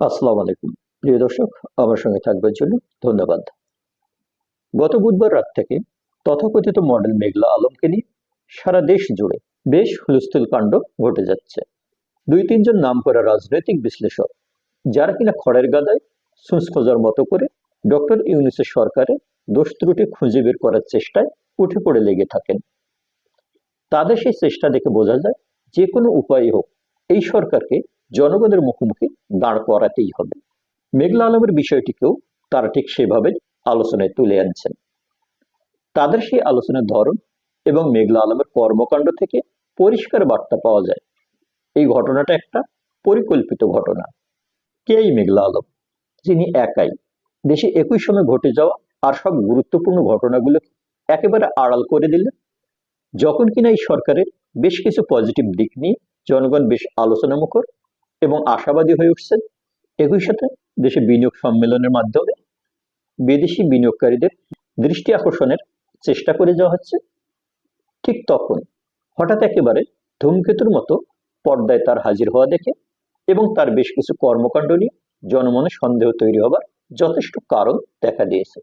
আসসালামু আলাইকুম। প্রিয় দর্শক, আমার সঙ্গে থাকবার জন্য ধন্যবাদ। গত বুধবার রাত থেকে তথাকথিত মডেল মেঘলা আলমকে নিয়ে সারা দেশ জুড়ে বেশ হুলস্থুল কাণ্ড ঘটে যাচ্ছে। দুই তিনজন নাম করা রাজনৈতিক বিশ্লেষক, যারা কিনা খড়ের গাদায় সুঁচ খোঁজার মতো করে ডক্টর ইউনুসের সরকারের দোষ ত্রুটি খুঁজে বের করার চেষ্টায় উঠে পড়ে লেগে থাকেন। তাদের সেই চেষ্টা দেখে বোঝা যায় যে কোনো উপায় হোক, এই সরকারকে জনগণের মুখোমুখি দাঁড় করাতেই হবে। মেঘলা আলমের বিষয়টিকেও তারা ঠিক সেভাবে আলোচনায় তুলে আনছেন। তাদের সেই আলোচনার ধরন এবং মেঘলা আলমের কর্মকাণ্ড থেকে পরিষ্কার বার্তা পাওয়া যায়। এই ঘটনাটা একটা পরিকল্পিত ঘটনা। কে এই মেঘলা আলম যিনি একাই। দেশে একই সময় ঘটে যাওয়া আর সব গুরুত্বপূর্ণ ঘটনাগুলো একেবারে আড়াল করে দিলেন। যখন কিনা এই সরকারের বেশ কিছু পজিটিভ দিক নিয়ে জনগণ বেশ আলোচনা মুখর এবং আশাবাদী হয়ে উঠছেন একই সাথে দেশে বিনিয়োগ সম্মেলনের মাধ্যমে বিদেশি বিনিয়োগকারীদের দৃষ্টি আকর্ষণের চেষ্টা করে যাওয়া হচ্ছে। ঠিক তখন হঠাৎ একেবারে ধূমকেতুর মতো পর্দায় তার হাজির হওয়া দেখে এবং তার বেশ কিছু কর্মকাণ্ড নিয়ে জনমনে সন্দেহ তৈরি হবার যথেষ্ট কারণ দেখা দিয়েছে।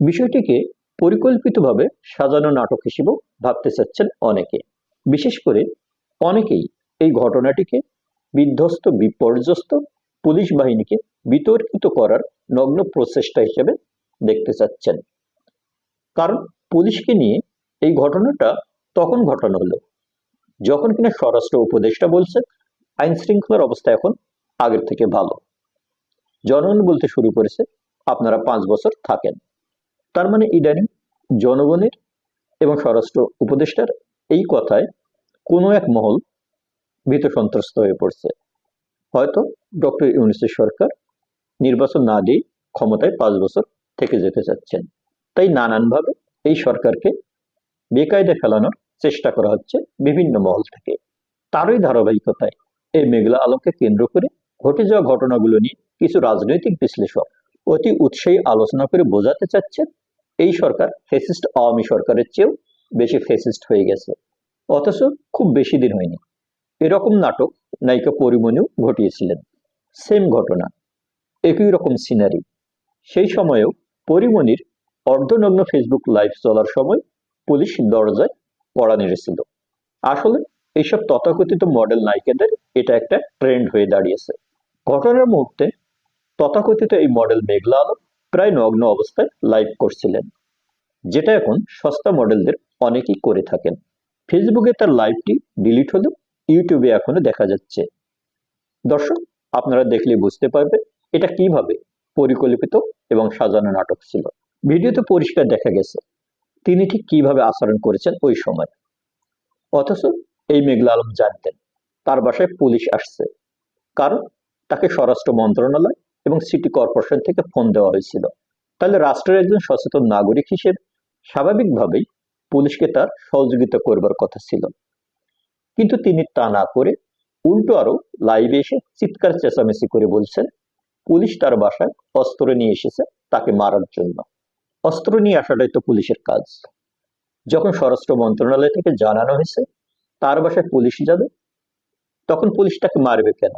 বিষয়টিকে পরিকল্পিতভাবে সাজানো নাটক হিসেবেও ভাবতে চাচ্ছেন অনেকে। বিশেষ করে অনেকেই এই ঘটনাটিকে বিধ্বস্ত, বিপর্যস্ত পুলিশ বাহিনীকে বিতর্কিত করার নগ্ন প্রচেষ্টা হিসেবে দেখতে চাচ্ছেন। কারণ পুলিশকে নিয়ে এই ঘটনাটা তখন ঘটানো হলো। যখন কিনা স্বরাষ্ট্র উপদেষ্টা বলছে, আইন শৃঙ্খলার অবস্থা এখন আগের থেকে ভালো। জনগণ বলতে শুরু করেছে, আপনারা পাঁচ বছর থাকেন। তার মানে ইদানিং জনগণের এবং স্বরাষ্ট্র উপদেষ্টার এই কথায় কোনো এক মহল ভীত সন্ত্রস্ত হয়ে পড়ছে। হয়তো ডক্টর ইউনিসের সরকার নির্বাচন না দিয়ে ক্ষমতায় পাঁচ বছর থেকে যেতে চাচ্ছেন। তাই নানানভাবে এই সরকারকে বেকায়দে ফেলানোর চেষ্টা করা হচ্ছে বিভিন্ন মহল থেকে। তারই ধারাবাহিকতায় এই মেঘলা আলোকে কেন্দ্র করে ঘটে যাওয়া ঘটনাগুলো নিয়ে কিছু রাজনৈতিক বিশ্লেষক অতি উৎসাহী আলোচনা করে বোঝাতে চাচ্ছেন, এই সরকার ফেসিস্ট আওয়ামী সরকারের চেয়েও বেশি ফেসিস্ট হয়ে গেছে। অথচ খুব বেশি দিন হয়নি। এরকম নাটক নায়িকা পরিমণিও ঘটিয়েছিলেন। সেম ঘটনা, একই রকম সিনারি সেই সময়েও পরিমণির অর্ধনগ্ন ফেসবুক লাইভ চলার সময় পুলিশ দরজায় পড়া নেড়েছিল। আসলে এইসব তথাকথিত মডেল নায়িকাদের এটা একটা ট্রেন্ড হয়ে দাঁড়িয়েছে। ঘটনার মুহূর্তে তথাকথিত এই মডেল মেঘলা আলম প্রায় নগ্ন অবস্থায় লাইভ করছিলেন। যেটা এখন সস্তা মডেলদের অনেকেই করে থাকেন। ফেসবুকে তার লাইভটি ডিলিট হলেও ইউটিউবে এখনও দেখা যাচ্ছে। দর্শক, আপনারা দেখলে বুঝতে পারবেন এটা কীভাবে পরিকল্পিত এবং সাজানো নাটক ছিল। ভিডিওতে পরিষ্কার দেখা গেছে, তিনি ঠিক কীভাবে আচরণ করেছেন ওই সময়। অথচ এই মেঘলা আলম জানতেন, তার বাসায় পুলিশ আসছে। কারণ তাকে স্বরাষ্ট্র মন্ত্রণালয় এবং সিটি কর্পোরেশন থেকে ফোন দেওয়া হয়েছিল। তাহলে রাষ্ট্রের একজন সচেতন নাগরিক হিসেবে স্বাভাবিকভাবেই পুলিশকে তার সহযোগিতা করবার কথা ছিল। কিন্তু তিনি তা না করে উল্টো আরও লাইভে এসে চিৎকার চেঁচামেচি করে বলছেন, পুলিশ তার বাসায় অস্ত্র নিয়ে এসেছে, তাকে মারার জন্য। অস্ত্র নিয়ে আসাটাই তো পুলিশের কাজ। যখন স্বরাষ্ট্র মন্ত্রণালয় থেকে জানানো হয়েছে, তার বাসায় পুলিশ যাবে, তখন পুলিশ তাকে মারবে কেন?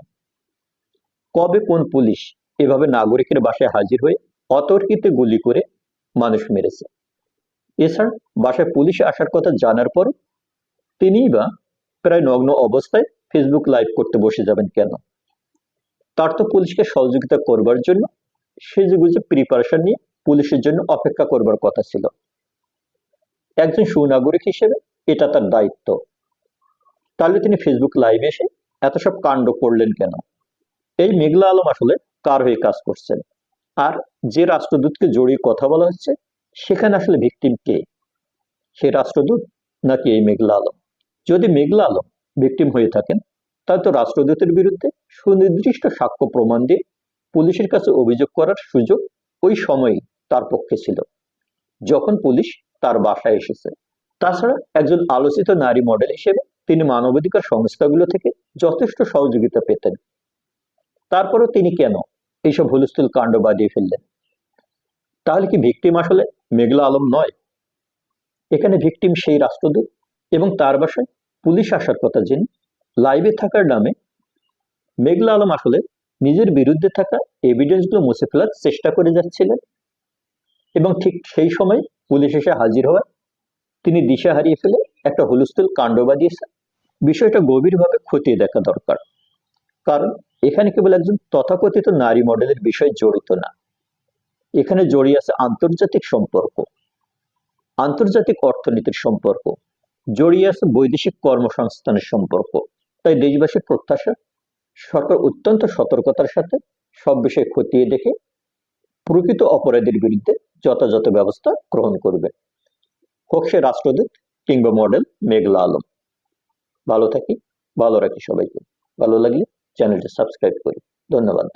কবে কোন পুলিশ এভাবে নাগরিকের বাসায় হাজির হয়ে অতর্কিতে গুলি করে মানুষ মেরেছে? এছাড়া বাসায় পুলিশ আসার কথা জানার পর তিনিই বা প্রায় নগ্ন অবস্থায় ফেসবুক লাইভ করতে বসে যাবেন কেন? তার তো পুলিশকে সহযোগিতা করবার জন্য সেজে গুজে প্রিপারেশন নিয়ে পুলিশের জন্য অপেক্ষা করবার কথা ছিল। একজন সুনাগরিক হিসেবে এটা তার দায়িত্ব। তাহলে তিনি ফেসবুক লাইভে এসে এত সব কাণ্ড করলেন কেন? এই মেঘলা আলম আসলে কার হয়ে কাজ করছেন। আর যে রাষ্ট্রদূতকে জড়িয়ে কথা বলা হচ্ছে, সেখানে আসলে ভিকটিম কে? সে রাষ্ট্রদূত নাকি এই মেঘলা আলম? যদি মেঘলা আলম ভিকটিম হয়ে থাকেন, তাহলে তো রাষ্ট্রদূতের বিরুদ্ধে সুনির্দিষ্ট সাক্ষ্য প্রমাণ দিয়ে পুলিশের কাছে অভিযোগ করার সুযোগ ওই সময়ই তার পক্ষে ছিল। যখন পুলিশ তার বাসায় এসেছে। তাছাড়া একজন আলোচিত নারী মডেল হিসেবে তিনি মানবাধিকার সংস্থাগুলো থেকে যথেষ্ট সহযোগিতা পেতেন। তারপরেও তিনি কেন এইসব হুলস্থুল কাণ্ড বাদিয়ে ফেললেন? তাহলে কি ভিকটিম আসলে মেঘলা আলম নয়? এখানে ভিকটিম সেই রাষ্ট্রদূত এবং তার বাসায় পুলিশ আসার কথা জেনে লাইভে থাকার নামে মেঘলা আলম আসলে নিজের বিরুদ্ধে থাকা এভিডেন্সগুলো মুছে ফেলার চেষ্টা করে যাচ্ছিলেন এবং ঠিক সেই সময় পুলিশ এসে হাজির হওয়ায় তিনি দিশা হারিয়ে ফেলে একটা হুলস্থুল কাণ্ড বাঁধিয়েছেন। বিষয়টা গভীরভাবে খতিয়ে দেখা দরকার। কারণ এখানে কেবল একজন তথাকথিত নারী মডেলের বিষয় জড়িত না। এখানে জড়িয়ে আছে আন্তর্জাতিক সম্পর্ক, আন্তর্জাতিক অর্থনীতির সম্পর্ক জড়িয়ে আছে বৈদেশিক কর্মসংস্থানের সম্পর্ক। তাই দেশবাসীর প্রত্যাশা সরকার অত্যন্ত সতর্কতার সাথে সব বিষয় খতিয়ে দেখে প্রকৃত অপরাধীর বিরুদ্ধে যথাযথ ব্যবস্থা গ্রহণ করবে। হোক সে রাষ্ট্রদূত কিংবা মডেল মেঘলা আলম। ভালো থাকি, ভালো রাখি সবাইকে। ভালো লাগলে চ্যানেলটি সাবস্ক্রাইব করি। ধন্যবাদ।